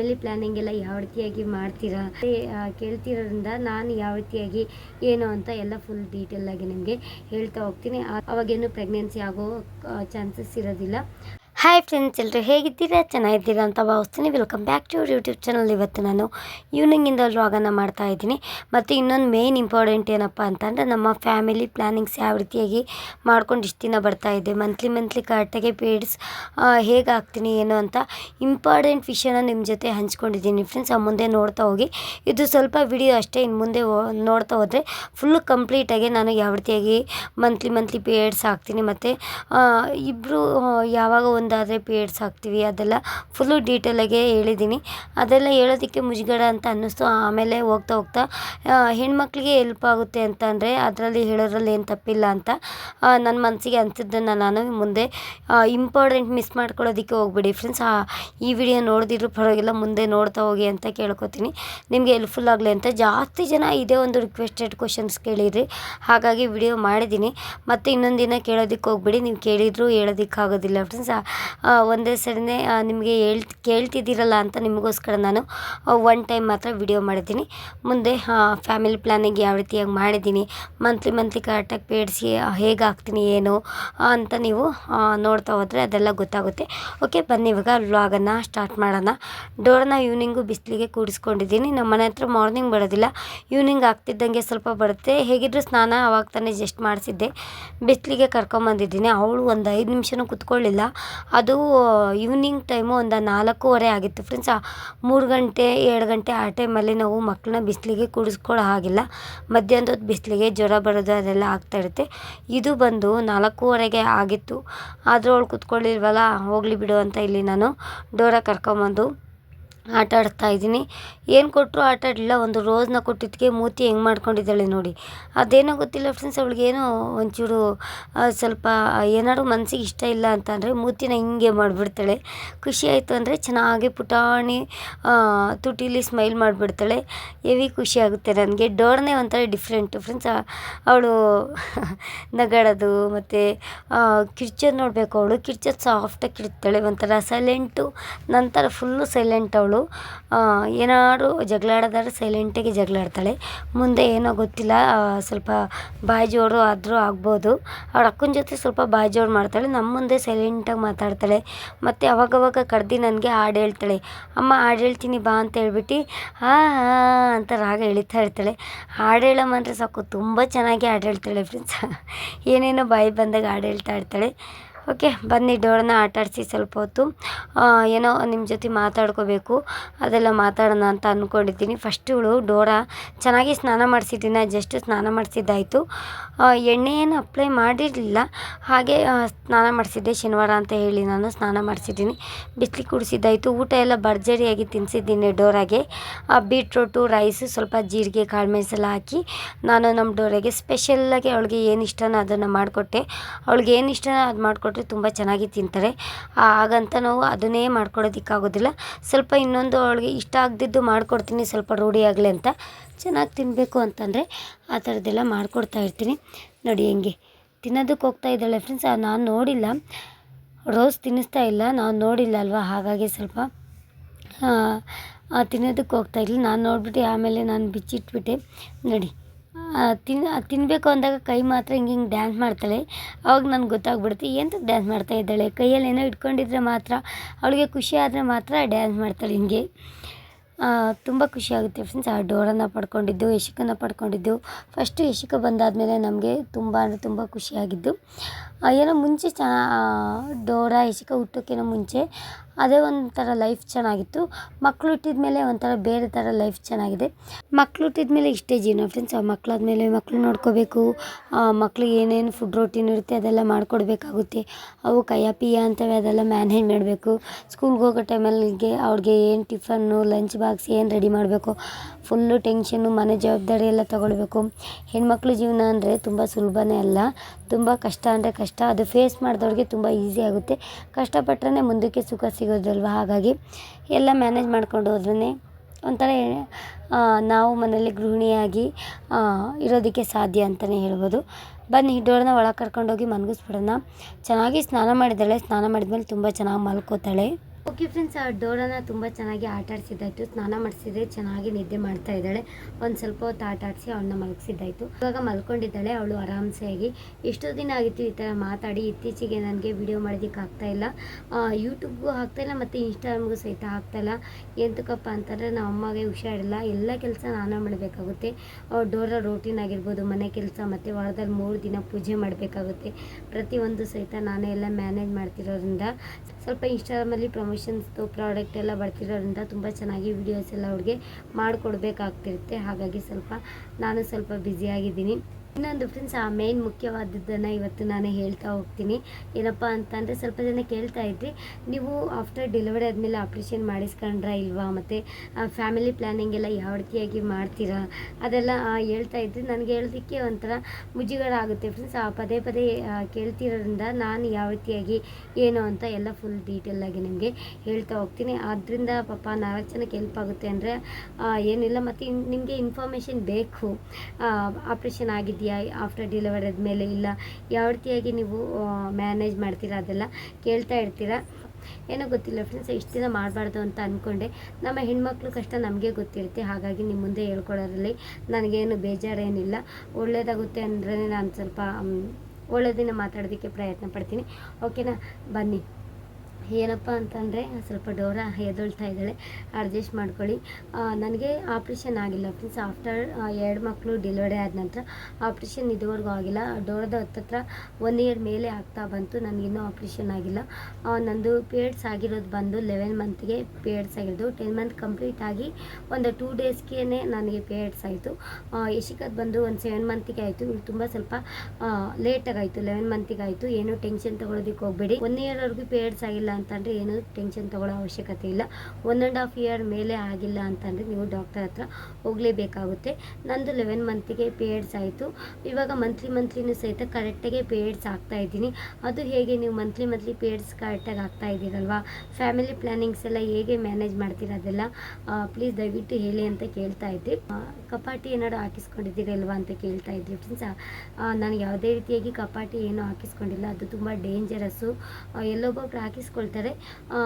Family planning ಎಲ್ಲ ಯಾವ ರೀತಿಯಾಗಿ ಮಾಡ್ತೀರಾ? ಕೇಳ್ತಿರೋದ್ರಿಂದ ನಾನು ಯಾವ ರೀತಿಯಾಗಿ ಏನು ಅಂತ ಎಲ್ಲ ಫುಲ್ ಡೀಟೇಲ್ ಆಗಿ ನಿಮಗೆ ಹೇಳ್ತಾ ಹೋಗ್ತೀನಿ. ಅವಾಗೇನು ಪ್ರೆಗ್ನೆನ್ಸಿ ಆಗೋ ಚಾನ್ಸಸ್ ಇರೋದಿಲ್ಲ. ಹಾಯ್ ಫ್ರೆಂಡ್ಸ್ ಎಲ್ಲರೂ ಹೇಗಿದ್ದೀರಾ? ಚೆನ್ನಾಗಿದ್ದೀರಾ ಅಂತ ಭಾವಿಸ್ತೀನಿ. Welcome back to our YouTube channel ಇವತ್ತು ನಾನು ಈವ್ನಿಂಗಿಂದ ವ್ಲಾಗನ್ನು ಮಾಡ್ತಾ ಇದ್ದೀನಿ. ಮತ್ತು ಇನ್ನೊಂದು ಮೇನ್ ಇಂಪಾರ್ಟೆಂಟ್ ಏನಪ್ಪ ಅಂತಂದರೆ, ನಮ್ಮ ಫ್ಯಾಮಿಲಿ ಪ್ಲ್ಯಾನಿಂಗ್ಸ್ ಯಾವ ರೀತಿಯಾಗಿ ಮಾಡ್ಕೊಂಡು ಇಷ್ಟು ದಿನ ಬರ್ತಾ ಇದೆ ಮಂತ್ಲಿ ಮಂತ್ಲಿ ಕರೆಕ್ಟಾಗಿ ಪೇಡ್ಸ್ ಹೇಗೆ ಆಗ್ತೀನಿ ಏನು ಅಂತ ಇಂಪಾರ್ಟೆಂಟ್ ವಿಷಯನ ನಿಮ್ಮ ಜೊತೆ ಹಂಚ್ಕೊಂಡಿದ್ದೀನಿ ಫ್ರೆಂಡ್ಸ್ ಆ, ಮುಂದೆ ನೋಡ್ತಾ ಹೋಗಿ. ಇದು ಸ್ವಲ್ಪ ವಿಡಿಯೋ ಅಷ್ಟೇ ಇನ್ನು ಮುಂದೆ ನೋಡ್ತಾ ಹೋದರೆ ಫುಲ್ ಕಂಪ್ಲೀಟಾಗಿ ನಾನು ಯಾವ ರೀತಿಯಾಗಿ ಮಂತ್ಲಿ ಮಂತ್ಲಿ ಪೇಡ್ಸ್ ಆಗ್ತೀನಿ ಮತ್ತು ಇಬ್ಬರು ಯಾವಾಗ ಒಂದಾದರೆ ಪೀರಿಯಡ್ಸ್ ಹಾಕ್ತೀವಿ, ಅದೆಲ್ಲ ಫುಲ್ಲು ಡೀಟೇಲಾಗೆ ಹೇಳಿದ್ದೀನಿ ಅದೆಲ್ಲ ಹೇಳೋದಕ್ಕೆ ಮುಜುಗರ ಅಂತ ಅನ್ನಿಸ್ತು. ಆಮೇಲೆ ಹೋಗ್ತಾ ಹೋಗ್ತಾ ಹೆಣ್ಮಕ್ಳಿಗೆ ಹೆಲ್ಪ್ ಆಗುತ್ತೆ ಅಂತ ಅಂದರೆ ಅದರಲ್ಲಿ ಹೇಳೋದ್ರಲ್ಲಿ ಏನು ತಪ್ಪಿಲ್ಲ ಅಂತ ನನ್ನ ಮನಸ್ಸಿಗೆ ಅನಿಸಿದ್ದನ್ನು ನಾನು ಮುಂದೆ ಇಂಪಾರ್ಟೆಂಟ್ ಮಿಸ್ ಮಾಡ್ಕೊಳ್ಳೋದಕ್ಕೆ ಹೋಗ್ಬೇಡಿ ಫ್ರೆಂಡ್ಸ್ ಈ ವಿಡಿಯೋ ನೋಡಿದ್ರು ಪರವಾಗಿಲ್ಲ, ಮುಂದೆ ನೋಡ್ತಾ ಹೋಗಿ ಅಂತ ಕೇಳ್ಕೊತೀನಿ. ನಿಮಗೆ ಹೆಲ್ಪ್ಫುಲ್ ಆಗಲಿ ಅಂತ. ಜಾಸ್ತಿ ಜನ ಇದೇ ಒಂದು ರಿಕ್ವೆಸ್ಟೆಡ್ ಕ್ವಶನ್ಸ್ ಕೇಳಿದ್ರಿ ಹಾಗಾಗಿ ವಿಡಿಯೋ ಮಾಡಿದ್ದೀನಿ ಮತ್ತು ಇನ್ನೊಂದು ದಿನ ಕೇಳೋದಕ್ಕೆ ಹೋಗ್ಬೇಡಿ. ನೀವು ಕೇಳಿದ್ರು ಹೇಳೋದಕ್ಕಾಗೋದಿಲ್ಲ ಫ್ರೆಂಡ್ಸ್ ಒಂದೇ ಸರಿನೇ ನಿಮಗೆ ಹೇಳ್, ಕೇಳ್ತಿದ್ದೀರಲ್ಲ ಅಂತ ನಿಮಗೋಸ್ಕರ ನಾನು ಒನ್ ಟೈಮ್ ಮಾತ್ರ ವಿಡಿಯೋ ಮಾಡಿದ್ದೀನಿ. ಮುಂದೆ ಫ್ಯಾಮಿಲಿ ಪ್ಲ್ಯಾನಿಂಗ್ ಯಾವ ರೀತಿಯಾಗಿ ಮಾಡಿದ್ದೀನಿ ಮಂತ್ಲಿ ಮಂತ್ಲಿ ಕರೆಕ್ಟಾಗಿ ಪೇಡ್ಸಿ ಹೇಗೆ ಹಾಕ್ತೀನಿ ಏನು ಅಂತ ನೀವು ನೋಡ್ತಾ ಹೋದರೆ ಅದೆಲ್ಲ ಗೊತ್ತಾಗುತ್ತೆ. ಓಕೆ ಬನ್ನಿ ಇವಾಗ ವ್ಲಾಗನ್ನು ಸ್ಟಾರ್ಟ್ ಮಾಡೋಣ. ಡೋರನ್ನ ಈವ್ನಿಂಗು ಬಿಸಿಲಿಗೆ ಕೂಡಿಸ್ಕೊಂಡಿದ್ದೀನಿ. ನಮ್ಮ ಮನೆ ಹತ್ರ ಮಾರ್ನಿಂಗ್ ಬರೋದಿಲ್ಲ. ಈವ್ನಿಂಗ್ ಆಗ್ತಿದ್ದಂಗೆ ಸ್ವಲ್ಪ ಬರುತ್ತೆ. ಹೇಗಿದ್ರು ಸ್ನಾನ ಅವಾಗ ತಾನೇ ಜಸ್ಟ್ ಮಾಡಿಸಿದ್ದೆ. ಬಿಸಿಲಿಗೆ ಕರ್ಕೊಂಬಂದಿದ್ದೀನಿ. ಅವಳು ಒಂದು ಐದು ನಿಮಿಷನೂ ಕುತ್ಕೊಳ್ಳಿಲ್ಲ. ಅದು ಈವ್ನಿಂಗ್ ಟೈಮು ಒಂದು ನಾಲ್ಕೂವರೆ ಆಗಿತ್ತು ಫ್ರೆಂಡ್ಸ್ ಮೂರು ಗಂಟೆ ಎರಡು ಗಂಟೆ ಆ ಟೈಮಲ್ಲಿ ನಾವು ಮಕ್ಕಳನ್ನ ಬಿಸಿಲಿಗೆ ಕೂಡಿಸ್ಕೊಳ್ಳೋ ಹಾಗಿಲ್ಲ ಮಧ್ಯಾಹ್ನದ ಹೊತ್ತು ಬಿಸಿಲಿಗೆ ಜ್ವರ ಬರೋದು ಅದೆಲ್ಲ ಆಗ್ತಾ ಇರುತ್ತೆ. ಇದು ಬಂದು ನಾಲ್ಕೂವರೆಗೆ ಆಗಿತ್ತು. ಆದರೂ ಅವ್ಳು ಕೂತ್ಕೊಳ್ಳಿಲ್ವಲ್ಲ ಹೋಗಲಿ ಬಿಡು ಅಂತ ಇಲ್ಲಿ ನಾನು ಡೋರ ಕರ್ಕೊಂಬಂದು ಆಟ ಆಡ್ತಾ ಇದ್ದೀನಿ. ಏನು ಕೊಟ್ಟರು ಆಟ ಆಡಲಿಲ್ಲ, ಒಂದು ರೋಸ್ನ ಕೊಟ್ಟಿದ್ದಕ್ಕೆ ಮೂತಿ ಹೆಂಗೆ ಮಾಡ್ಕೊಂಡಿದ್ದಾಳೆ ನೋಡಿ. ಅದೇನೋ ಗೊತ್ತಿಲ್ಲ ಫ್ರೆಂಡ್ಸ್ ಅವಳಿಗೇನೋ ಒಂಚೂರು ಸ್ವಲ್ಪ ಏನಾದ್ರು ಮನಸ್ಸಿಗೆ ಇಷ್ಟ ಇಲ್ಲ ಅಂತಂದರೆ ಮೂತಿನ ಹಿಂಗೆ ಮಾಡಿಬಿಡ್ತಾಳೆ. ಖುಷಿ ಆಯಿತು ಅಂದರೆ ಚೆನ್ನಾಗಿ ಪುಟಾಣಿ ತುಟಿಲಿ ಸ್ಮೈಲ್ ಮಾಡಿಬಿಡ್ತಾಳೆ. ಹೆವಿ ಖುಷಿ ಆಗುತ್ತೆ ನನಗೆ. ಡೋರ್ನೇ ಒಂಥರ ಡಿಫ್ರೆಂಟು ಫ್ರೆಂಡ್ಸ್ ಅವಳು ನಗಾಡೋದು, ಮತ್ತು ಕಿರ್ಚೋದು ನೋಡಬೇಕು ಅವಳು. ಕಿರ್ಚೋದು ಸಾಫ್ಟಾಗಿ ಕಿರ್ತಾಳೆ ಒಂಥರ ಸೈಲೆಂಟು ನಂತರ ಫುಲ್ಲು ಸೈಲೆಂಟ್ ಅವಳು. ಏನಾದ್ರು ಜಗಳಾಡೋದಾದ್ರೆ ಸೈಲೆಂಟಾಗಿ ಜಗಳಾಡ್ತಾಳೆ. ಮುಂದೆ ಏನೋ ಗೊತ್ತಿಲ್ಲ ಸ್ವಲ್ಪ ಬಾಯಿ ಜೋರು ಆದರೂ ಆಗ್ಬೋದು. ಅವಳ ಅಕ್ಕನ ಜೊತೆ ಸ್ವಲ್ಪ ಬಾಯಿ ಜೋಡು ಮಾಡ್ತಾಳೆ ನಮ್ಮ ಮುಂದೆ ಸೈಲೆಂಟಾಗಿ ಮಾತಾಡ್ತಾಳೆ. ಮತ್ತು ಅವಾಗವಾಗ ಕರ್ದು ನನಗೆ ಹಾಡು ಹೇಳ್ತಾಳೆ. ಅಮ್ಮ, ಹಾಡು ಹೇಳ್ತೀನಿ, ಬಾ ಅಂತ ಹೇಳ್ಬಿಟ್ಟು, ಹಾ ಅಂತ ರಾಗ ಎಳಿತಾ ಇರ್ತಾಳೆ ಹಾಡು ಹೇಳಮ್ಮ ಅಂದರೆ ಸಾಕು, ತುಂಬ ಚೆನ್ನಾಗಿ ಹಾಡು ಹೇಳ್ತಾಳೆ ಫ್ರೆಂಡ್ಸ್ ಏನೇನೋ ಬಾಯಿ ಬಂದಾಗ ಹಾಡು ಹೇಳ್ತಾ ಇರ್ತಾಳೆ ಓಕೆ, ಬನ್ನಿ, ಡೋರನ್ನ ಆಟಾಡಿಸಿ ಸ್ವಲ್ಪ ಹೊತ್ತು. ಏನೋ ನಿಮ್ಮ ಜೊತೆ ಮಾತಾಡ್ಕೋಬೇಕು. ಅದೆಲ್ಲ ಮಾತಾಡೋಣ ಅಂತ ಅಂದ್ಕೊಂಡಿದ್ದೀನಿ ಫಸ್ಟ್ ಇವಳು ಡೋರಾ. ಚೆನ್ನಾಗಿ ಸ್ನಾನ ಮಾಡಿಸಿದ್ದೀನಿ ಜಸ್ಟ್ ಸ್ನಾನ ಮಾಡಿಸಿದ್ದಾಯಿತು. ಎಣ್ಣೆ ಅಪ್ಲೈ ಮಾಡಿರಲಿಲ್ಲ. ಹಾಗೆ ಸ್ನಾನ ಮಾಡಿಸಿದ್ದೆ, ಶನಿವಾರ ಅಂತ ಹೇಳಿ ನಾನು ಸ್ನಾನ ಮಾಡಿಸಿದ್ದೀನಿ. ಬಿಸಿಲಿ ಕುಡಿಸಿದ್ದಾಯಿತು. ಊಟ ಎಲ್ಲ ಭರ್ಜರಿಯಾಗಿ ತಿನ್ನಿಸಿದ್ದೀನಿ ಡೋರಾಗೆ. ಬೀಟ್ರೋಟು, ರೈಸು, ಸ್ವಲ್ಪ ಜೀರಿಗೆ ಕಾಳು ಮೆಣಸೆಲ್ಲ ಹಾಕಿ ನಾನು ನಮ್ಮ ಡೋರಾಗೆ ಸ್ಪೆಷಲ್ಲಾಗಿ ಅವಳಿಗೆ ಏನು ಇಷ್ಟನೋ ಅದನ್ನು ಮಾಡಿಕೊಟ್ಟೆ. ಅವಳಿಗೆ ಏನು ಇಷ್ಟನೋ ಅದು ಮಾಡಿಕೊಟ್ರೆ ತುಂಬ ಚೆನ್ನಾಗಿ ತಿಂತಾರೆ. ಹಾಗಂತ ನಾವು ಅದನ್ನೇ ಮಾಡ್ಕೊಡೋದಕ್ಕಾಗೋದಿಲ್ಲ. ಸ್ವಲ್ಪ ಇನ್ನೊಂದು ಅವಳಿಗೆ ಇಷ್ಟ ಆಗದಿದ್ದು ಮಾಡಿಕೊಡ್ತೀನಿ, ಸ್ವಲ್ಪ ರೂಢಿ ಆಗಲಿ ಅಂತ ಚೆನ್ನಾಗಿ ತಿನ್ನಬೇಕು ಅಂತಂದರೆ ಆ ಥರದ್ದೆಲ್ಲ ಮಾಡಿಕೊಡ್ತಾ ಇರ್ತೀನಿ. ನೋಡಿ ಹೆಂಗೆ ತಿನ್ನೋದಕ್ಕೆ ಹೋಗ್ತಾ ಇದ್ದಾಳೆ ಫ್ರೆಂಡ್ಸ್ ನಾನು ನೋಡಿಲ್ಲ. ರೋಸ್ ತಿನ್ನಿಸ್ತಾ ಇಲ್ಲ. ನಾವು ನೋಡಿಲ್ಲ ಅಲ್ವಾ? ಹಾಗಾಗಿ ಸ್ವಲ್ಪ ತಿನ್ನೋದಕ್ಕೆ ಹೋಗ್ತಾ ಇರಲಿಲ್ಲ ನಾನು ನೋಡಿಬಿಟ್ಟು ಆಮೇಲೆ ನಾನು ಬಿಚ್ಚಿಟ್ಬಿಟ್ಟೆ. ನೋಡಿ. ತಿನ್ ತಿನ್ನಬೇಕು ಅಂದಾಗ ಕೈ ಮಾತ್ರ ಹಿಂಗೆ ಹಿಂಗೆ ಡ್ಯಾನ್ಸ್ ಮಾಡ್ತಾಳೆ. ಅವಾಗ ನನಗೆ ಗೊತ್ತಾಗ್ಬಿಡುತ್ತೆ ಎಂತ ಡ್ಯಾನ್ಸ್ ಮಾಡ್ತಾ ಇದ್ದಾಳೆ? ಕೈಯಲ್ಲಿ ಏನೋ ಇಟ್ಕೊಂಡಿದ್ರೆ ಮಾತ್ರ, ಅವಳಿಗೆ ಖುಷಿ ಆದರೆ ಮಾತ್ರ ಡ್ಯಾನ್ಸ್ ಮಾಡ್ತಾಳೆ ಹಿಂಗೆ. ತುಂಬ ಖುಷಿ ಆಗುತ್ತೆ ಫ್ರೆಂಡ್ಸ್ ಆ ಡೋರನ್ನು ಪಡ್ಕೊಂಡಿದ್ದು, ಯಶಿಕನ್ನು ಪಡ್ಕೊಂಡಿದ್ದು. ಫಸ್ಟು ಯಶಿಕ ಬಂದಾದಮೇಲೆ ನಮಗೆ ತುಂಬ ಅಂದರೆ ತುಂಬ ಖುಷಿಯಾಗಿದ್ದು ಏನೋ ಮುಂಚೆ ಚ ಡೋರ ಇಸಿಕ ಹುಟ್ಟೋಕ್ಕಿಂತ ಮುಂಚೆ ಅದೇ ಒಂಥರ ಲೈಫ್ ಚೆನ್ನಾಗಿತ್ತು. ಮಕ್ಕಳು ಹುಟ್ಟಿದ ಮೇಲೆ ಒಂಥರ ಬೇರೆ ಥರ ಲೈಫ್ ಚೆನ್ನಾಗಿದೆ. ಮಕ್ಕಳು ಹುಟ್ಟಿದ ಮೇಲೆ ಇಷ್ಟೇ ಜೀವನ ಫ್ರೆಂಡ್ಸ್ ಆ ಮಕ್ಕಳಾದ್ಮೇಲೆ ಮಕ್ಕಳು ನೋಡ್ಕೋಬೇಕು. ಮಕ್ಳಿಗೆ ಏನೇನು ಫುಡ್ ರೋಟೀನ್ ಇರುತ್ತೆ ಅದೆಲ್ಲ ಮಾಡಿಕೊಡ್ಬೇಕಾಗುತ್ತೆ. ಅವು ಕಯ್ಯ ಪಿಯ ಅಂತವೆ, ಅದೆಲ್ಲ ಮ್ಯಾನೇಜ್ ಮಾಡಬೇಕು. ಸ್ಕೂಲ್ಗೆ ಹೋಗೋ ಟೈಮಲ್ಲಿಗೆ ಅವ್ರಿಗೆ ಏನು ಟಿಫನ್ನು ಲಂಚ್ ಬಾಕ್ಸ್ ಏನು ರೆಡಿ ಮಾಡಬೇಕು. ಫುಲ್ಲು ಟೆನ್ಷನ್ನು ಮನೆ ಜವಾಬ್ದಾರಿ ಎಲ್ಲ ತೊಗೊಳ್ಬೇಕು. ಹೆಣ್ಮಕ್ಳು ಜೀವನ ಅಂದರೆ ತುಂಬ ಸುಲಭನೇ ಅಲ್ಲ. ತುಂಬ ಕಷ್ಟ ಅಂದರೆ ಕಷ್ಟ. ಅದು ಫೇಸ್ ಮಾಡಿದವ್ರಿಗೆ ತುಂಬ ಈಸಿ ಆಗುತ್ತೆ. ಕಷ್ಟಪಟ್ಟರೆ ಮುಂದಕ್ಕೆ ಸುಖ ಸಿಗೋದಲ್ವ? ಹಾಗಾಗಿ ಎಲ್ಲ ಮ್ಯಾನೇಜ್ ಮಾಡ್ಕೊಂಡು ಹೋದ್ರೇ ಒಂಥರ ನಾವು ಮನೇಲಿ ಗೃಹಿಣಿಯಾಗಿ ಇರೋದಕ್ಕೆ ಸಾಧ್ಯ ಅಂತಲೇ ಹೇಳ್ಬೋದು. ಬನ್ನಿ ಹಿಡೋರನ್ನ ಒಳಗೆ ಕರ್ಕೊಂಡೋಗಿ ಮಲಗಿಸ್ಬಿಡೋಣ. ಚೆನ್ನಾಗಿ ಸ್ನಾನ ಮಾಡಿದ್ದಾಳೆ. ಸ್ನಾನ ಮಾಡಿದ್ಮೇಲೆ ತುಂಬ ಚೆನ್ನಾಗಿ ಮಲ್ಕೋತಾಳೆ. ಓಕೆ ಫ್ರೆಂಡ್ಸ್ ಆ ಡೋರನ್ನ ತುಂಬ ಚೆನ್ನಾಗಿ ಆಟ ಆಡಿಸಿದ್ದಾಯ್ತು ಸ್ನಾನ ಮಾಡಿಸಿದ್ರೆ ಚೆನ್ನಾಗಿ ನಿದ್ದೆ ಮಾಡ್ತಾ ಇದ್ದಾಳೆ. ಒಂದು ಸ್ವಲ್ಪ ಹೊತ್ತು ಆಟ ಆಡಿಸಿ ಅವಳನ್ನ ಮಲಗಿಸಿದ್ದಾಯ್ತು. ಇವಾಗ ಮಲ್ಕೊಂಡಿದ್ದಾಳೆ. ಅವಳು ಆರಾಮ್ಸೆ ಆಗಿ ಎಷ್ಟೋ ದಿನ ಆಗಿತ್ತು ಈ ಥರ ಮಾತಾಡಿ. ಇತ್ತೀಚೆಗೆ ನನಗೆ ವಿಡಿಯೋ ಮಾಡೋದಕ್ಕೆ ಆಗ್ತಾ ಇಲ್ಲ. ಯೂಟ್ಯೂಬ್ಗೂ ಆಗ್ತಾಯಿಲ್ಲ ಮತ್ತು ಇನ್ಸ್ಟಾಗ್ರಾಮ್ಗೂ ಸಹಿತ ಆಗ್ತಾಯಿಲ್ಲ ಎಂತಕ್ಕಪ್ಪ ಅಂತಂದರೆ ನಮ್ಮ ಅಮ್ಮಗೆ ಹುಷಾರಿಲ್ಲ. ಎಲ್ಲ ಕೆಲಸ ನಾನೇ ಮಾಡಬೇಕಾಗುತ್ತೆ. ಡೋರ ರೋಟೀನ್ ಆಗಿರ್ಬೋದು, ಮನೆ ಕೆಲಸ ಮತ್ತು ವಾರದಲ್ಲಿ ಮೂರು ದಿನ ಪೂಜೆ ಮಾಡಬೇಕಾಗುತ್ತೆ. ಪ್ರತಿಯೊಂದು ಸಹಿತ ನಾನೇ ಎಲ್ಲ ಮ್ಯಾನೇಜ್ ಮಾಡ್ತಿರೋದ್ರಿಂದ ಸ್ವಲ್ಪ ಇನ್ಸ್ಟಾಗ್ರಾಮಲ್ಲಿ ಪ್ರಮೋಷನ್ಸ್ದು ಪ್ರಾಡಕ್ಟ್ ಎಲ್ಲ ಬರ್ತಿರೋದ್ರಿಂದ ತುಂಬ ಚೆನ್ನಾಗಿ ವೀಡಿಯೋಸ್ ಎಲ್ಲ ಅವ್ರಿಗೆ ಮಾಡಿಕೊಡ್ಬೇಕಾಗ್ತಿರುತ್ತೆ. ಹಾಗಾಗಿ ಸ್ವಲ್ಪ ನಾನು ಸ್ವಲ್ಪ ಬ್ಯುಸಿಯಾಗಿದ್ದೀನಿ ಇನ್ನೊಂದು ಫ್ರೆಂಡ್ಸ್ ಆ ಮೇನ್ ಮುಖ್ಯವಾದದ್ದನ್ನು ಇವತ್ತು ನಾನು ಹೇಳ್ತಾ ಹೋಗ್ತೀನಿ. ಏನಪ್ಪ ಅಂತಂದರೆ ಸ್ವಲ್ಪ ಜನ ಕೇಳ್ತಾ ಇದ್ರಿ, ನೀವು ಆಫ್ಟರ್ ಡೆಲಿವರಿ ಆದಮೇಲೆ ಆಪ್ರೇಷನ್ ಮಾಡಿಸ್ಕೊಂಡ್ರಾ ಇಲ್ವಾ? ಮತ್ತು ಫ್ಯಾಮಿಲಿ ಪ್ಲಾನಿಂಗ್ ಎಲ್ಲ ಯಾವ ರೀತಿಯಾಗಿ ಮಾಡ್ತೀರಾ? ಅದೆಲ್ಲ ಹೇಳ್ತಾ ಇದ್ರಿ. ನನಗೆ ಹೇಳೋದಕ್ಕೆ ಒಂಥರ ಮುಜುಗರ ಆಗುತ್ತೆ ಫ್ರೆಂಡ್ಸ್ ಆ, ಪದೇ ಪದೇ ಕೇಳ್ತಿರೋದ್ರಿಂದ ನಾನು ಯಾವ ರೀತಿಯಾಗಿ ಏನು ಅಂತ ಎಲ್ಲ ಫುಲ್ ಡೀಟೇಲಾಗಿ ನಿಮಗೆ ಹೇಳ್ತಾ ಹೋಗ್ತೀನಿ. ಆದ್ದರಿಂದ ಪಾಪ ನಾಲ್ಕು ಜನಕ್ಕೆ ಹೆಲ್ಪ್ ಆಗುತ್ತೆ ಅಂದರೆ ಏನಿಲ್ಲ. ಮತ್ತು ನಿಮಗೆ ಇನ್ಫಾರ್ಮೇಷನ್ ಬೇಕು. ಆಪ್ರೇಷನ್ ಆಗಿದೆಯಾ? ಆಫ್ಟರ್ ಡೆಲಿವರಿ ಆದಮೇಲೆ ಇಲ್ಲ, ಯಾವ ರೀತಿಯಾಗಿ ನೀವು ಮ್ಯಾನೇಜ್ ಮಾಡ್ತೀರಾ ಅದೆಲ್ಲ ಕೇಳ್ತಾ ಇರ್ತೀರಾ? ಏನೋ ಗೊತ್ತಿಲ್ಲ ಫ್ರೆಂಡ್ಸ್ ಇಷ್ಟು ದಿನ ಮಾಡಬಾರ್ದು ಅಂತ ಅಂದ್ಕೊಂಡೆ ನಮ್ಮ ಹೆಣ್ಮಕ್ಳು ಕಷ್ಟ ನಮಗೆ ಗೊತ್ತಿರುತ್ತೆ, ಹಾಗಾಗಿ ನಿಮ್ಮ ಮುಂದೆ ಹೇಳ್ಕೊಡೋದ್ರಲ್ಲಿ ನನಗೇನು ಬೇಜಾರೇನಿಲ್ಲ. ಒಳ್ಳೆಯದಾಗುತ್ತೆ ಅಂದ್ರೆ ನಾನು ಸ್ವಲ್ಪ ಒಳ್ಳೆಯದಿನ ಮಾತಾಡೋದಕ್ಕೆ ಪ್ರಯತ್ನ ಪಡ್ತೀನಿ. ಓಕೆನಾ ಬನ್ನಿ. ಏನಪ್ಪ ಅಂತಂದರೆ ಸ್ವಲ್ಪ ಡೋರ ಎದೊಳ್ತಾ ಇದ್ದಾಳೆ. ಅಡ್ಜಸ್ಟ್ ಮಾಡ್ಕೊಳ್ಳಿ. ನನಗೆ ಆಪ್ರೇಷನ್ ಆಗಿಲ್ಲ. ಫ್ರೆಂಡ್ಸ್ ಆಫ್ಟರ್ ಎರಡು ಮಕ್ಕಳು ಡೆಲಿವರಿ ಆದ ನಂತರ ಆಪ್ರೇಷನ್ ಇದುವರೆಗೂ ಆಗಿಲ್ಲ. ಡೋರದ ಹತ್ತತ್ರ ಒನ್ ಇಯರ್ ಮೇಲೆ ಆಗ್ತಾ ಬಂತು. ನನಗಿನ್ನೂ ಆಪ್ರೇಷನ್ ಆಗಿಲ್ಲ. ನಂದು ಪೇಡ್ಸ್ ಆಗಿರೋದು ಬಂದು ಲೆವೆನ್ ಮಂತ್ಗೆ ಪೇಡ್ಸ್ ಆಗಿರೋದು. ಟೆನ್ ಮಂತ್ ಕಂಪ್ಲೀಟ್ ಆಗಿ ಒಂದು ಟೂ ಡೇಸ್ಗೆ ನನಗೆ ಪೇಡ್ಸ್ ಆಯಿತು. ಯಶಿಕದ್ ಬಂದು ಒಂದು ಸೆವೆನ್ ಮಂತಿಗೆ ಆಯಿತು. ಇವ್ರು ತುಂಬ ಸ್ವಲ್ಪ ಲೇಟಾಗಾಯಿತು ಲೆವೆನ್ ಮಂತಿಗೆ ಆಯಿತು. ಏನೂ ಟೆನ್ಷನ್ ತೊಗೊಳೋದಕ್ಕೆ ಹೋಗಬೇಡಿ. ಒನ್ ಇಯರ್ವರೆಗೂ ಪೇಡ್ಸ್ ಆಗಿಲ್ಲ ಅಂತಂದರೆ ಏನು ಟೆನ್ಷನ್ ತೊಗೊಳ್ಳೋ ಅವಶ್ಯಕತೆ ಇಲ್ಲ. ಒನ್ ಆ್ಯಂಡ್ ಹಾಫ್ ಇಯರ್ ಮೇಲೆ ಆಗಿಲ್ಲ ಅಂತಂದರೆ ನೀವು ಡಾಕ್ಟರ್ ಹತ್ರ ಹೋಗಲೇಬೇಕಾಗುತ್ತೆ. ನಂದು ಲೆವೆನ್ ಮಂತಿಗೆ ಪೀರಿಯಡ್ಸ್ ಆಯಿತು. ಇವಾಗ ಮಂತ್ಲಿ ಮಂತ್ಲಿನೂ ಸಹಿತ ಕರೆಕ್ಟಾಗಿ ಪೀರಿಯಡ್ಸ್ ಆಗ್ತಾ ಇದ್ದೀನಿ. ಅದು ಹೇಗೆ ನೀವು ಮಂತ್ಲಿ ಮಂತ್ಲಿ ಪೀರಿಯಡ್ಸ್ ಕರೆಕ್ಟಾಗಿ ಆಗ್ತಾ ಇದ್ದೀರಲ್ವಾ ಫ್ಯಾಮಿಲಿ ಪ್ಲ್ಯಾನಿಂಗ್ಸ್ ಎಲ್ಲ ಹೇಗೆ ಮ್ಯಾನೇಜ್ ಮಾಡ್ತೀರ ಅದೆಲ್ಲ ಪ್ಲೀಸ್ ದಯವಿಟ್ಟು ಹೇಳಿ ಅಂತ ಕೇಳ್ತಾ ಇದ್ದೆ. ಕಪಾಟಿ ಏನಾದ್ರು ಹಾಕಿಸ್ಕೊಂಡಿದ್ದೀರಲ್ವಾ ಅಂತ ಕೇಳ್ತಾ ಇದ್ರಿ ಫ್ರೆಂಡ್ಸ್ ನಾನು ಯಾವುದೇ ರೀತಿಯಾಗಿ ಕಪಾಟಿ ಏನೂ ಹಾಕಿಸ್ಕೊಂಡಿಲ್ಲ. ಅದು ತುಂಬ ಡೇಂಜರಸ್ಸು ಎಲ್ಲೊಬ್ಬೊಬ್ರು ಹಾಕಿಸ್ಕೊಳ್ತಾರೆ. ಆ,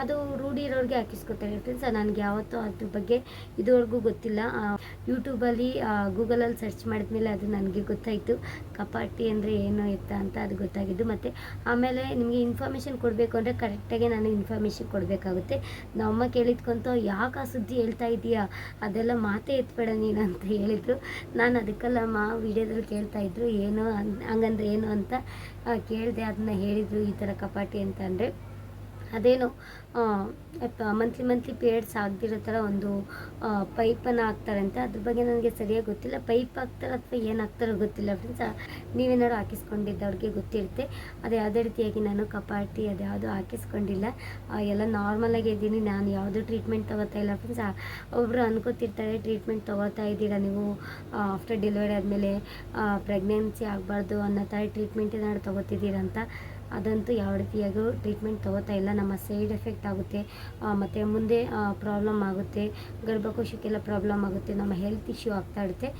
ಅದು ರೂಢಿ ಇರೋರಿಗೆ ಹಾಕಿಸ್ಕೊತಾರೆ ಫ್ರೆಂಡ್ಸ್ ನನಗೆ ಯಾವತ್ತೂ ಅದ್ರ ಬಗ್ಗೆ ಇದುವರೆಗೂ ಗೊತ್ತಿಲ್ಲ. ಯೂಟ್ಯೂಬಲ್ಲಿ ಗೂಗಲಲ್ಲಿ ಸರ್ಚ್ ಮಾಡಿದ್ಮೇಲೆ ಅದು ನನಗೆ ಗೊತ್ತಾಯಿತು. ಕಪಾಟಿ ಅಂದರೆ ಏನು, ಎತ್ತ ಅಂತ ಅದು ಗೊತ್ತಾಗಿದ್ದು. ಮತ್ತು ಆಮೇಲೆ ನಿಮಗೆ ಇನ್ಫಾರ್ಮೇಷನ್ ಕೊಡಬೇಕು ಅಂದರೆ ಕರೆಕ್ಟಾಗಿ ನಾನು ಇನ್ಫಾರ್ಮೇಷನ್ ಕೊಡಬೇಕಾಗುತ್ತೆ. ನಮ್ಮಮ್ಮ ಕೇಳಿದ್ಕೊಂತ, ಯಾಕೆ ಆ ಸುದ್ದಿ ಹೇಳ್ತಾ ಇದೀಯಾ? ಅದೆಲ್ಲ ಮಾತೇ ಎತ್ಬೇಡ ನೀನು ಅಂತ ಹೇಳಿದರು. ನಾನು ಅದಕ್ಕೆಲ್ಲ ಮಾ, ವಿಡಿಯೋದಲ್ಲಿ ಕೇಳ್ತಾ ಇದ್ರು. ಏನು ಹಂಗಂದ್ರೆ ಏನು? ಅಂತ ಕೇಳಿದೆ, ಅದನ್ನ ಹೇಳಿದರು ಈ ಥರ ಕಪಾಟಿ ಅಂತ ಅಂದರೆ. ಅದೇನು ಮಂತ್ಲಿ ಮಂತ್ಲಿ ಪೀರಿಯಡ್ಸ್ ಆಗದಿರೋ ಥರ ಒಂದು ಪೈಪನ್ನು ಹಾಕ್ತಾರೆ ಅಂತ. ಅದ್ರ ಬಗ್ಗೆ ನನಗೆ ಸರಿಯಾಗಿ ಗೊತ್ತಿಲ್ಲ. ಪೈಪ್ ಹಾಕ್ತಾರೆ ಅಥವಾ ಏನು ಹಾಕ್ತಾರೋ ಗೊತ್ತಿಲ್ಲ ಫ್ರೆಂಡ್ಸ್ ನೀವೇನಾದ್ರು ಹಾಕಿಸ್ಕೊಂಡಿದ್ದವ್ರಿಗೆ ಗೊತ್ತಿರುತ್ತೆ. ಅದು ಯಾವುದೇ ರೀತಿಯಾಗಿ ನಾನು ಕಪಾಟಿ ಅದು ಯಾವುದು ಹಾಕಿಸ್ಕೊಂಡಿಲ್ಲ ಎಲ್ಲ ನಾರ್ಮಲಾಗಿ ಇದ್ದೀನಿ. ನಾನು ಯಾವುದೂ ಟ್ರೀಟ್ಮೆಂಟ್ ತೊಗೋತಾ ಇಲ್ಲ ಫ್ರೆಂಡ್ಸ್ ಒಬ್ಬರು ಅನ್ಕೋತಿರ್ತಾರೆ ಟ್ರೀಟ್ಮೆಂಟ್ ತೊಗೋತಾ ಇದ್ದೀರಾ ನೀವು? ಆಫ್ಟರ್ ಡೆಲಿವರಿ ಆದಮೇಲೆ ಪ್ರೆಗ್ನೆನ್ಸಿ ಆಗಬಾರ್ದು ಅನ್ನೋ ಥರ ಟ್ರೀಟ್ಮೆಂಟ್ ಏನಾದ್ರು ತೊಗೋತಿದ್ದೀರಾ? ಅಂತ. ಅದಂತೂ ಯಾವ ರೀತಿಯಾಗೂ ಟ್ರೀಟ್ಮೆಂಟ್ ತೊಗೋತಾ ಇಲ್ಲ. ನಮ್ಮ ಸೈಡ್ ಎಫೆಕ್ಟ್ ಆಗುತ್ತೆ. ಮತ್ತು ಮುಂದೆ ಪ್ರಾಬ್ಲಮ್ ಆಗುತ್ತೆ. ಗರ್ಭಕೋಶಕ್ಕೆಲ್ಲ ಪ್ರಾಬ್ಲಮ್ ಆಗುತ್ತೆ. ನಮ್ಮ ಹೆಲ್ತ್ ಇಶ್ಯೂ ಆಗ್ತಾ ಇರುತ್ತೆ.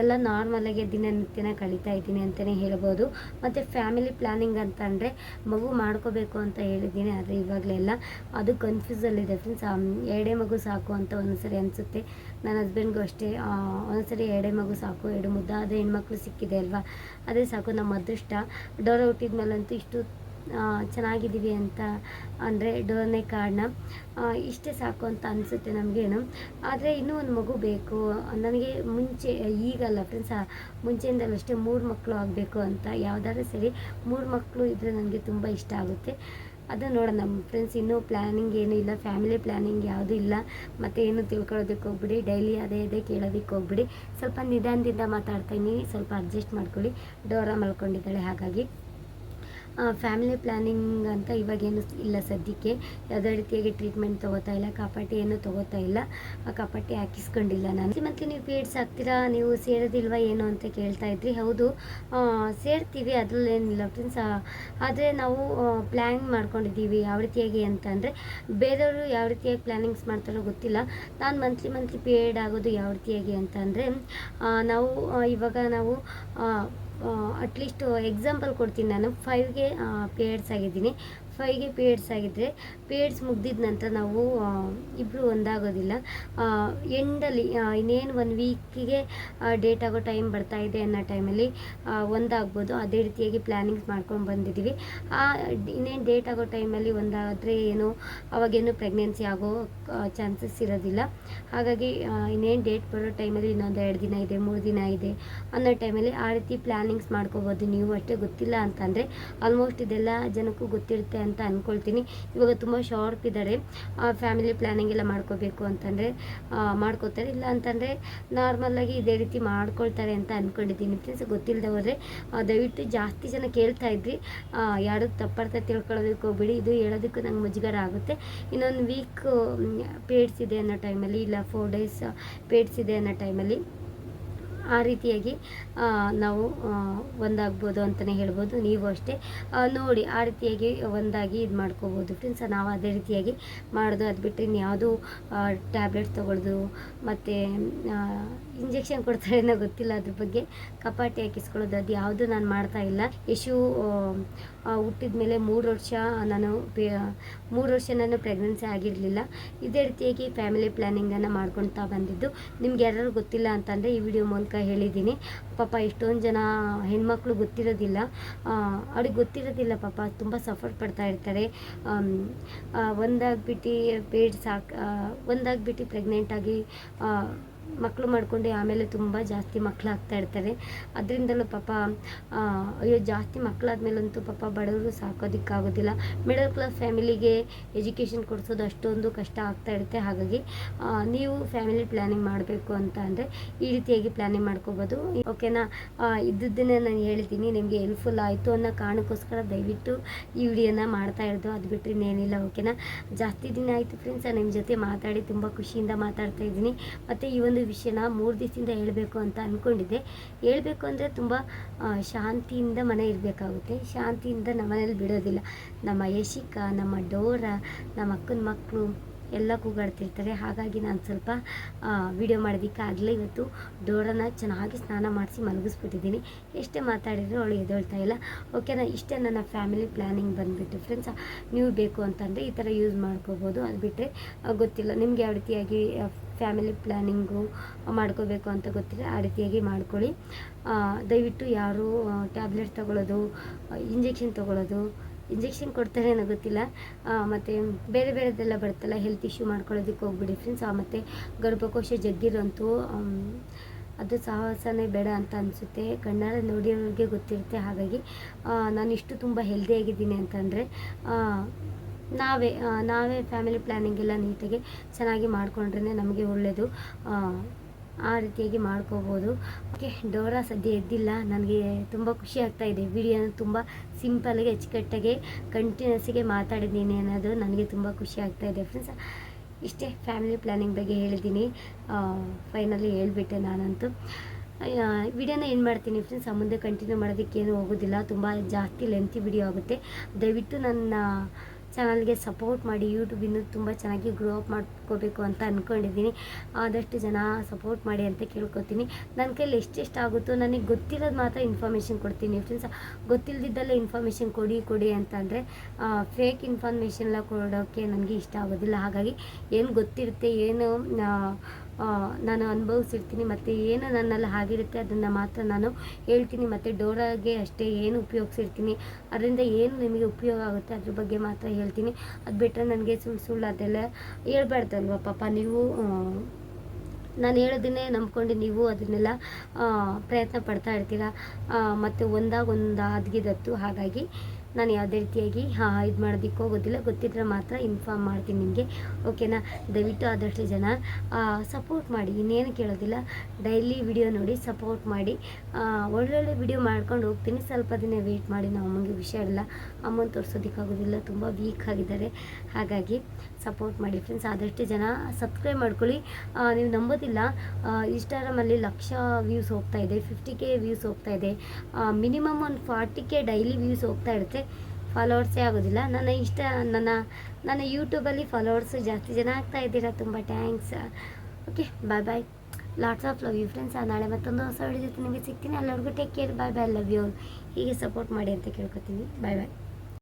ಎಲ್ಲ ನಾರ್ಮಲಾಗಿ ದಿನನಿತ್ಯನ ಕಳೀತಾ ಇದ್ದೀನಿ ಅಂತಲೇ ಹೇಳ್ಬೋದು. ಮತ್ತು ಫ್ಯಾಮಿಲಿ ಪ್ಲ್ಯಾನಿಂಗ್ ಅಂತ ಅಂದರೆ ಮಗು ಮಾಡ್ಕೋಬೇಕು ಅಂತ ಹೇಳಿದ್ದೀನಿ, ಆದರೆ ಇವಾಗಲೆಲ್ಲ ಅದು ಕನ್ಫ್ಯೂಸಲ್ಲಿದೆ ಫ್ರೆಂಡ್ಸ್ ಎರಡೇ ಮಗು ಸಾಕು ಅಂತ ಒಂದ್ಸರಿ ಅನಿಸುತ್ತೆ. ನನ್ನ ಹಸ್ಬೆಂಡ್ಗೂ ಅಷ್ಟೇ. ಒಂದ್ಸರಿ ಎರಡೇ ಮಗು ಸಾಕು, ಎರಡು ಮುದ್ದಾದ ಹೆಣ್ಮಕ್ಳು ಸಿಕ್ಕಿದೆ ಅಲ್ವಾ? ಅದೇ ಸಾಕು, ನಮ್ಮ ಅದೃಷ್ಟ. ಡೋರ್ ಹುಟ್ಟಿದ್ಮೇಲಂತೂ ಇಷ್ಟು ಚೆನ್ನಾಗಿದ್ದೀವಿ ಅಂತ ಅಂದರೆ ಡೋರ್ನೇ ಕಾರ್ಡ್ನ ಇಷ್ಟೇ ಸಾಕು ಅಂತ ಅನಿಸುತ್ತೆ ನಮಗೇನು. ಆದರೆ ಇನ್ನೂ ಒಂದು ಮಗು ಬೇಕು. ನನಗೆ ಮುಂಚೆ, ಈಗಲ್ಲ ಫ್ರೆಂಡ್ಸ್ ಮುಂಚೆಯಿಂದಲೂ ಅಷ್ಟೇ ಮೂರು ಮಕ್ಕಳು ಆಗಬೇಕು ಅಂತ ಯಾವುದಾದ್ರೂ ಸರಿ ಮೂರು ಮಕ್ಕಳು ಇದ್ದರೆ ನನಗೆ ತುಂಬ ಇಷ್ಟ ಆಗುತ್ತೆ. ಅದು ನೋಡೋಣ ನಮ್ಮ ಫ್ರೆಂಡ್ಸ್ ಇನ್ನೂ ಪ್ಲ್ಯಾನಿಂಗ್ ಏನೂ ಇಲ್ಲ. ಫ್ಯಾಮಿಲಿ ಪ್ಲ್ಯಾನಿಂಗ್ ಯಾವುದೂ ಇಲ್ಲ. ಮತ್ತು ಏನು ತಿಳ್ಕೊಳ್ಳೋದಕ್ಕೆ ಹೋಗ್ಬಿಡಿ. ಡೈಲಿ ಅದೇ ಅದೇ ಕೇಳೋದಕ್ಕೆ ಹೋಗ್ಬಿಡಿ. ಸ್ವಲ್ಪ ನಿಧಾನದಿಂದ ಮಾತಾಡ್ತಾ ಸ್ವಲ್ಪ ಅಡ್ಜಸ್ಟ್ ಮಾಡ್ಕೊಳ್ಳಿ. ಡೋರ ಮಲ್ಕೊಂಡಿದ್ದಾಳೆ ಹಾಗಾಗಿ. ಫ್ಯಾಮಿಲಿ ಪ್ಲ್ಯಾನಿಂಗ್ ಅಂತ ಇವಾಗೇನು ಇಲ್ಲ ಸದ್ಯಕ್ಕೆ. ಯಾವುದೇ ರೀತಿಯಾಗಿ ಟ್ರೀಟ್ಮೆಂಟ್ ತೊಗೋತಾ ಇಲ್ಲ ಕಾಪಾಟಿ ಏನು ತೊಗೋತಾ ಇಲ್ಲ. ಆ ಕಾಪಾಟಿ ಹಾಕಿಸ್ಕೊಂಡಿಲ್ಲ ನಾನು. ಮತ್ತು ನೀವು ಪೀರಿಯಡ್ಸ್ ಆಗ್ತೀರಾ? ನೀವು ಸೇರೋದಿಲ್ವಾ ಏನು ಅಂತ ಕೇಳ್ತಾ ಇದ್ರಿ. ಹೌದು ಸೇರ್ತೀವಿ, ಅದರಲ್ಲೇನಿಲ್ಲ. ಫ್ರೆಂಡ್ಸ್ ಆದರೆ ನಾವು ಪ್ಲ್ಯಾನ್ ಮಾಡ್ಕೊಂಡಿದ್ದೀವಿ ಯಾವ ರೀತಿಯಾಗಿ ಅಂತ ಅಂದರೆ, ಬೇರೆಯವರು ಯಾವ ರೀತಿಯಾಗಿ ಪ್ಲ್ಯಾನಿಂಗ್ಸ್ ಮಾಡ್ತಾರೋ ಗೊತ್ತಿಲ್ಲ. ನಾನು ಮಂತ್ಲಿ ಮಂತ್ಲಿ ಪೀರಿಯಡ್ ಆಗೋದು ಯಾವ ರೀತಿಯಾಗಿ ಅಂತ ನಾವು ಇವಾಗ ನಾವು ಅಟ್ಲೀಸ್ಟ್ ಎಕ್ಸಾಂಪಲ್ ಕೊಡ್ತೀನಿ ನಾನು. ಫೈವ್ಗೆ ಪೇರ್ಸ್ ಆಗಿದ್ದೀನಿ. ಫೈವ್ಗೆ ಪೀರಿಯಡ್ಸ್ ಆಗಿದ್ದರೆ ಪೀರಿಯಡ್ಸ್ ಮುಗ್ದಿದ ನಂತರ ನಾವು ಇಬ್ಬರು ಒಂದಾಗೋದಿಲ್ಲ. ಎಂಡಲ್ಲಿ ಇನ್ನೇನು ಒನ್ ವೀಕಿಗೆ ಡೇಟ್ ಆಗೋ ಟೈಮ್ ಬರ್ತಾ ಇದೆ ಅನ್ನೋ ಟೈಮಲ್ಲಿ ಒಂದಾಗ್ಬೋದು. ಅದೇ ರೀತಿಯಾಗಿ ಪ್ಲ್ಯಾನಿಂಗ್ಸ್ ಮಾಡ್ಕೊಂಡು ಬಂದಿದ್ದೀವಿ ಆ, ಇನ್ನೇನು ಡೇಟ್ ಆಗೋ ಟೈಮಲ್ಲಿ ಒಂದಾದರೆ ಏನು, ಅವಾಗೇನು ಪ್ರೆಗ್ನೆನ್ಸಿ ಆಗೋ ಚಾನ್ಸಸ್ ಇರೋದಿಲ್ಲ. ಹಾಗಾಗಿ ಇನ್ನೇನು ಡೇಟ್ ಬರೋ ಟೈಮಲ್ಲಿ ಇನ್ನೊಂದು ಎರಡು ದಿನ ಇದೆ, ಮೂರು ದಿನ ಇದೆ ಅನ್ನೋ ಟೈಮಲ್ಲಿ ಆ ರೀತಿ ಪ್ಲ್ಯಾನಿಂಗ್ಸ್ ಮಾಡ್ಕೋಬೋದು ನೀವು. ಅಷ್ಟೇ ಗೊತ್ತಿಲ್ಲ ಅಂತಂದರೆ ಆಲ್ಮೋಸ್ಟ್ ಇದೆಲ್ಲ ಜನಕ್ಕೂ ಗೊತ್ತಿರುತ್ತೆ ಅಂತ ಅಂದ್ಕೊಳ್ತೀನಿ ಇವಾಗ ತುಂಬ ಶಾರ್ಪ್ ಇದ್ದಾರೆ ಫ್ಯಾಮಿಲಿ ಪ್ಲ್ಯಾನಿಂಗ್ ಎಲ್ಲ ಮಾಡ್ಕೋಬೇಕು ಅಂತಂದರೆ ಮಾಡ್ಕೋತಾರೆ. ಇಲ್ಲ ಅಂತಂದರೆ ನಾರ್ಮಲ್ಲಾಗಿ ಇದೇ ರೀತಿ ಮಾಡ್ಕೊಳ್ತಾರೆ ಅಂತ ಅಂದ್ಕೊಂಡಿದ್ದೀನಿ ಫ್ರೆಂಡ್ಸ್ ಗೊತ್ತಿಲ್ಲದೆ ಹೋದರೆ ದಯವಿಟ್ಟು ಜಾಸ್ತಿ ಜನ ಕೇಳ್ತಾ ಇದ್ರಿ. ಯಾರು ತಪ್ಪರ್ಥ ತಿಳ್ಕೊಳ್ಳೋದಕ್ಕೆ ಹೋಗ್ಬಿಡಿ. ಇದು ಹೇಳೋದಕ್ಕೂ ನಂಗೆ ಮುಜುಗರ ಆಗುತ್ತೆ. ಇನ್ನೊಂದು ವೀಕ್ ಪೇಡ್ಸ್ ಇದೆ ಅನ್ನೋ ಟೈಮಲ್ಲಿ ಇಲ್ಲ ಫೋರ್ ಡೇಸ್ ಪೇಡ್ಸ್ ಇದೆ ಅನ್ನೋ ಟೈಮಲ್ಲಿ ಆ ರೀತಿಯಾಗಿ ನಾವು ಒಂದಾಗ್ಬೋದು ಅಂತಲೇ ಹೇಳ್ಬೋದು. ನೀವು ಅಷ್ಟೇ ನೋಡಿ, ಆ ರೀತಿಯಾಗಿ ಒಂದಾಗಿ ಇದು ಮಾಡ್ಕೋಬೋದು ಫ್ರೆಂಡ್ಸ್ ನಾವು ಅದೇ ರೀತಿಯಾಗಿ ಮಾಡೋದು, ಅದು ಬಿಟ್ಟರೆ ಇನ್ಯಾವುದು ಟ್ಯಾಬ್ಲೆಟ್ ತೊಗೊಳ್ಳೋದು ಮತ್ತು ಇಂಜೆಕ್ಷನ್ ಕೊಡ್ತಾರೆ ಅನ್ನೋ ಗೊತ್ತಿಲ್ಲ ಅದ್ರ ಬಗ್ಗೆ. ಕಪಾಟಿ ಹಾಕಿಸ್ಕೊಳ್ಳೋದು ಅದು ಯಾವುದು ನಾನು ಮಾಡ್ತಾ ಇಲ್ಲ. ಯಶು ಹುಟ್ಟಿದ ಮೇಲೆ ಮೂರು ವರ್ಷ ನಾನು ಮೂರು ವರ್ಷ ನಾನು ಪ್ರೆಗ್ನೆನ್ಸಿ ಆಗಿರಲಿಲ್ಲ. ಇದೇ ರೀತಿಯಾಗಿ ಫ್ಯಾಮಿಲಿ ಪ್ಲ್ಯಾನಿಂಗನ್ನು ಮಾಡ್ಕೊಳ್ತಾ ಬಂದಿದ್ದು. ನಿಮ್ಗೆ ಯಾರು ಗೊತ್ತಿಲ್ಲ ಅಂತಂದರೆ ಈ ವಿಡಿಯೋ ಮೂಲಕ ಹೇಳಿದ್ದೀನಿ. ಪಾಪ ಎಷ್ಟೊಂದು ಜನ ಹೆಣ್ಮಕ್ಳು ಗೊತ್ತಿರೋದಿಲ್ಲ. ಅವ್ರಿಗೆ ಗೊತ್ತಿರೋದಿಲ್ಲ ಪಾಪ, ತುಂಬ ಸಫರ್ ಪಡ್ತಾ ಇರ್ತಾರೆ. ಒಂದಾಗ್ಬಿಟ್ಟು, ಪೇಡ್ ಸಾಕು ಒಂದಾಗ್ಬಿಟ್ಟು ಪ್ರೆಗ್ನೆಂಟಾಗಿ ಮಕ್ಕಳು ಮಾಡ್ಕೊಂಡು ಆಮೇಲೆ ತುಂಬ ಜಾಸ್ತಿ ಮಕ್ಕಳು ಆಗ್ತಾ ಇರ್ತಾರೆ. ಅದರಿಂದಲೂ ಪಾಪ ಅಯ್ಯೋ, ಜಾಸ್ತಿ ಮಕ್ಕಳಾದ್ಮೇಲಂತೂ ಪಾಪ ಬಡವರು ಸಾಕೋದಕ್ಕಾಗೋದಿಲ್ಲ. ಮಿಡಲ್ ಕ್ಲಾಸ್ ಫ್ಯಾಮಿಲಿಗೆ ಎಜುಕೇಷನ್ ಕೊಡಿಸೋದು ಅಷ್ಟೊಂದು ಕಷ್ಟ ಆಗ್ತಾ ಇರುತ್ತೆ. ಹಾಗಾಗಿ ನೀವು ಫ್ಯಾಮಿಲಿ ಪ್ಲ್ಯಾನಿಂಗ್ ಮಾಡಬೇಕು ಅಂತ ಅಂದರೆ ಈ ರೀತಿಯಾಗಿ ಪ್ಲ್ಯಾನಿಂಗ್ ಮಾಡ್ಕೋಬೋದು. ಓಕೆನಾ ಇದ್ದದ್ದನ್ನೇ ನಾನು ಹೇಳ್ತೀನಿ. ನಿಮಗೆ ಹೆಲ್ಪ್ಫುಲ್ ಆಯಿತು ಅನ್ನೋ ಕಾರಣಕ್ಕೋಸ್ಕರ ದಯವಿಟ್ಟು ಈ ವಿಡಿಯೋನ ಮಾಡ್ತಾ ಇರೋದು. ಅದು ಬಿಟ್ಟರೆ ಇನ್ನೇನಿಲ್ಲ. ಓಕೆನಾ ಜಾಸ್ತಿ ದಿನ ಆಯಿತು ಫ್ರೆಂಡ್ಸ್ ನಿಮ್ಮ ಜೊತೆ ಮಾತಾಡಿ ತುಂಬ ಖುಷಿಯಿಂದ ಮಾತಾಡ್ತಾ ಇದ್ದೀನಿ. ಮತ್ತು ಈ ಒಂದು ವಿಷಯನ ಮೂರು ದಿವಸದಿಂದ ಹೇಳಬೇಕು ಅಂತ ಅಂದ್ಕೊಂಡಿದ್ದೆ ಹೇಳಬೇಕು ಅಂದರೆ ತುಂಬ ಶಾಂತಿಯಿಂದ ಮನೆ ಇರಬೇಕಾಗುತ್ತೆ. ಶಾಂತಿಯಿಂದ ನಮ್ಮ ಮನೇಲಿ ಬಿಡೋದಿಲ್ಲ. ನಮ್ಮ ಯಶಿಕ, ನಮ್ಮ ಡೋರ, ನಮ್ಮ ಅಕ್ಕನ ಮಕ್ಕಳು ಎಲ್ಲ ಕೂಗಾಡ್ತಿರ್ತಾರೆ. ಹಾಗಾಗಿ ನಾನು ಸ್ವಲ್ಪ ವಿಡಿಯೋ ಮಾಡೋದಕ್ಕಾಗಲೇ ಇವತ್ತು ಡೋರನ್ನ ಚೆನ್ನಾಗಿ ಸ್ನಾನ ಮಾಡಿಸಿ ಮಲಗಿಸ್ಬಿಟ್ಟಿದ್ದೀನಿ. ಎಷ್ಟೇ ಮಾತಾಡಿದ್ರು ಅವಳು ಎದ್ದೇಳ್ತಾ ಇಲ್ಲ. ಓಕೆನಾ ಇಷ್ಟೇ ನನ್ನ ಫ್ಯಾಮಿಲಿ ಪ್ಲ್ಯಾನಿಂಗ್ ಬಂದುಬಿಟ್ಟು ಫ್ರೆಂಡ್ಸ್ ನೀವು ಬೇಕು ಅಂತಂದರೆ ಈ ಥರ ಯೂಸ್ ಮಾಡ್ಕೋಬೋದು. ಅದು ಬಿಟ್ಟರೆ ಗೊತ್ತಿಲ್ಲ. ನಿಮ್ಗೆ ಯಾವ ರೀತಿಯಾಗಿ ಫ್ಯಾಮಿಲಿ ಪ್ಲ್ಯಾನಿಂಗು ಮಾಡ್ಕೋಬೇಕು ಅಂತ ಗೊತ್ತಿಲ್ಲ ಆ ರೀತಿಯಾಗಿ ಮಾಡ್ಕೊಳ್ಳಿ. ದಯವಿಟ್ಟು ಯಾರು ಟ್ಯಾಬ್ಲೆಟ್ ತಗೊಳ್ಳೋದು ಇಂಜೆಕ್ಷನ್ ತಗೊಳ್ಳೋದು ಇಂಜೆಕ್ಷನ್ ಕೊಡ್ತಾರೆ ಅನ್ನೋ ಗೊತ್ತಿಲ್ಲ. ಮತ್ತು ಬೇರೆ ಬೇರೆದೆಲ್ಲ ಬರುತ್ತಲ್ಲ ಹೆಲ್ತ್ ಇಶ್ಯೂ ಮಾಡ್ಕೊಳ್ಳೋದಕ್ಕೆ ಹೋಗ್ಬಿಡಿ ಫ್ರೆಂಡ್ಸ್ ಮತ್ತು ಗರ್ಭಕೋಶ ಜಗ್ಗಿರೋಂತೂ ಅದು ಸಾಹಸನೇ ಬೇಡ ಅಂತ ಅನಿಸುತ್ತೆ. ಕಣ್ಣಾರೆ ನೋಡಿರೋರಿಗೆ ಗೊತ್ತಿರುತ್ತೆ ಹಾಗಾಗಿ ನಾನು ಇಷ್ಟು ತುಂಬ ಹೆಲ್ದಿಯಾಗಿದ್ದೀನಿ ಅಂತಂದರೆ ನಾವೇ ನಾವೇ ಫ್ಯಾಮಿಲಿ ಪ್ಲ್ಯಾನಿಂಗ್ ಎಲ್ಲ ನೀಟಾಗಿ ಚೆನ್ನಾಗಿ ಮಾಡಿಕೊಂಡ್ರೆ ನಮಗೆ ಒಳ್ಳೆಯದು ಆ ರೀತಿಯಾಗಿ ಮಾಡ್ಕೋಬೋದು. ಓಕೆ, ಡೋರಾ ಸದ್ಯ ಎದ್ದಿಲ್ಲ. ನನಗೆ ತುಂಬ ಖುಷಿ ಆಗ್ತಾ ಇದೆ. ವಿಡಿಯೋನ ತುಂಬ ಸಿಂಪಲ್ಗೆ, ಅಚ್ಚುಕಟ್ಟಾಗಿ ಕಂಟಿನ್ಯೂಸಿಗೆ ಮಾತಾಡಿದ್ದೀನಿ ಅನ್ನೋದು ನನಗೆ ತುಂಬ ಖುಷಿ ಆಗ್ತಾ ಇದೆ. ಫ್ರೆಂಡ್ಸ್ ಇಷ್ಟೇ ಫ್ಯಾಮಿಲಿ ಪ್ಲ್ಯಾನಿಂಗ್ ಬಗ್ಗೆ ಹೇಳಿದ್ದೀನಿ. ಫೈನಲಿ ಹೇಳಿಬಿಟ್ಟೆ ನಾನಂತೂ. ವಿಡಿಯೋನ ಏನು ಮಾಡ್ತೀನಿ ಫ್ರೆಂಡ್ಸ್ ಮುಂದೆ ಕಂಟಿನ್ಯೂ ಮಾಡೋದಕ್ಕೇನು ಹೋಗೋದಿಲ್ಲ. ತುಂಬ ಜಾಸ್ತಿ ಲೆಂತಿ ವಿಡಿಯೋ ಆಗುತ್ತೆ. ದಯವಿಟ್ಟು ನನ್ನ ಚಾನಲ್ಗೆ ಸಪೋರ್ಟ್ ಮಾಡಿ ಯೂಟ್ಯೂಬ್ ಇನ್ನೂ ತುಂಬ ಚೆನ್ನಾಗಿ ಗ್ರೋ ಅಪ್ ಮಾಡ್ಕೋಬೇಕು ಅಂತ ಅಂದ್ಕೊಂಡಿದ್ದೀನಿ ಆದಷ್ಟು ಜನ ಸಪೋರ್ಟ್ ಮಾಡಿ ಅಂತ ಕೇಳ್ಕೊತೀನಿ. ನನ್ನ ಕೈಲಿ ಎಷ್ಟೆಷ್ಟು ಆಗುತ್ತೋ ನನಗೆ ಗೊತ್ತಿರೋದು ಮಾತ್ರ ಇನ್ಫಾರ್ಮೇಷನ್ ಕೊಡ್ತೀನಿ ಫ್ರೆಂಡ್ಸ್ ಗೊತ್ತಿಲ್ಲದಿದ್ದಲ್ಲೇ ಇನ್ಫಾರ್ಮೇಷನ್ ಕೊಡಿ ಕೊಡಿ ಅಂತಂದರೆ ಫೇಕ್ ಇನ್ಫಾರ್ಮೇಷನ್ ಎಲ್ಲ ಕೊಡೋಕ್ಕೆ ನನಗೆ ಇಷ್ಟ ಆಗೋದಿಲ್ಲ. ಹಾಗಾಗಿ ಏನು ಗೊತ್ತಿರುತ್ತೆ, ಏನು ನಾನು ಅನುಭವಿಸಿರ್ತೀನಿ ಮತ್ತು ಏನು ನನ್ನಲ್ಲಿ ಆಗಿರುತ್ತೆ ಅದನ್ನು ಮಾತ್ರ ನಾನು ಹೇಳ್ತೀನಿ ಮತ್ತು ಡೋರಾಗೆ ಅಷ್ಟೇ ಏನು ಉಪಯೋಗಿಸಿರ್ತೀನಿ. ಅದರಿಂದ ಏನು ನಿಮಗೆ ಉಪಯೋಗ ಆಗುತ್ತೆ ಅದ್ರ ಬಗ್ಗೆ ಮಾತ್ರ ಹೇಳ್ತೀನಿ. ಅದು ಬಿಟ್ಟರೆ ನನಗೆ ಸುಳ್ಳು ಸುಳ್ಳು ಅದೆಲ್ಲ ಹೇಳ್ಬಾರ್ದಲ್ವ ಪಾಪ ನೀವು ನಾನು ಹೇಳೋದನ್ನೇ ನಂಬ್ಕೊಂಡು ನೀವು ಅದನ್ನೆಲ್ಲ ಪ್ರಯತ್ನ ಪಡ್ತಾ ಇರ್ತೀರ? ಮತ್ತು ಒಂದಾಗ ಒಂದು ಅದ್ಗಿದತ್ತು ಹಾಗಾಗಿ ನಾನು ಯಾವುದೇ ರೀತಿಯಾಗಿ ಇದು ಮಾಡೋದಕ್ಕೋ ಗೊತ್ತಿಲ್ಲ ಗೊತ್ತಿದ್ರೆ ಮಾತ್ರ ಇನ್ಫಾರ್ಮ್ ಮಾಡ್ತೀನಿ ನಿಮಗೆ. ಓಕೆನಾ ದಯವಿಟ್ಟು ಆದಷ್ಟು ಜನ ಸಪೋರ್ಟ್ ಮಾಡಿ. ಇನ್ನೇನು ಕೇಳೋದಿಲ್ಲ. ಡೈಲಿ ವಿಡಿಯೋ ನೋಡಿ ಸಪೋರ್ಟ್ ಮಾಡಿ. ಒಳ್ಳೊಳ್ಳೆ ವಿಡಿಯೋ ಮಾಡ್ಕೊಂಡು ಹೋಗ್ತೀನಿ. ಸ್ವಲ್ಪ ದಿನ ವೆಯ್ಟ್ ಮಾಡಿ. ನಾವು ಅಮ್ಮಂಗೆ ಹುಷಾರಿಲ್ಲ ಅಮ್ಮನ ತೋರಿಸೋದಕ್ಕಾಗೋದಿಲ್ಲ ತುಂಬ ವೀಕ್ ಆಗಿದ್ದಾರೆ. ಹಾಗಾಗಿ ಸಪೋರ್ಟ್ ಮಾಡಿ ಫ್ರೆಂಡ್ಸ್ ಆದಷ್ಟು ಜನ ಸಬ್ಸ್ಕ್ರೈಬ್ ಮಾಡ್ಕೊಳ್ಳಿ. ನೀವು ನಂಬೋದಿಲ್ಲ. ಇನ್ಸ್ಟಾಗ್ರಾಮಲ್ಲಿ ಲಕ್ಷ ವ್ಯೂಸ್ ಹೋಗ್ತಾ ಇದೆ. ಫಿಫ್ಟಿ ಕೆ ವ್ಯೂಸ್ ಹೋಗ್ತಾ ಇದೆ. ಮಿನಿಮಮ್ ಒಂದು ಫಾರ್ಟಿ ಕೆ ಡೈಲಿ ವ್ಯೂಸ್ ಹೋಗ್ತಾ ಇರುತ್ತೆ. ಫಾಲೋವರ್ಸೇ ಆಗೋದಿಲ್ಲ. ನನ್ನ ಇಷ್ಟ, ನನ್ನ ನನ್ನ ಯೂಟ್ಯೂಬಲ್ಲಿ ಫಾಲೋವರ್ಸ್ ಜಾಸ್ತಿ ಜನ ಆಗ್ತಾ ಇದ್ದೀರಾ, ತುಂಬ thanks okay bye bye lots of love you friends ನಾಳೆ ಮತ್ತೊಂದು ಹೊಸ ವಿಡಿಯೋ ಜೊತೆ ನಿಮಗೆ ಸಿಗ್ತೀನಿ. ಎಲ್ಲರಿಗೂ take care bye bye love you ಹೀಗೆ ಸಪೋರ್ಟ್ ಮಾಡಿ ಅಂತ ಕೇಳ್ಕೊತೀನಿ. ಬಾಯ್ ಬಾಯ್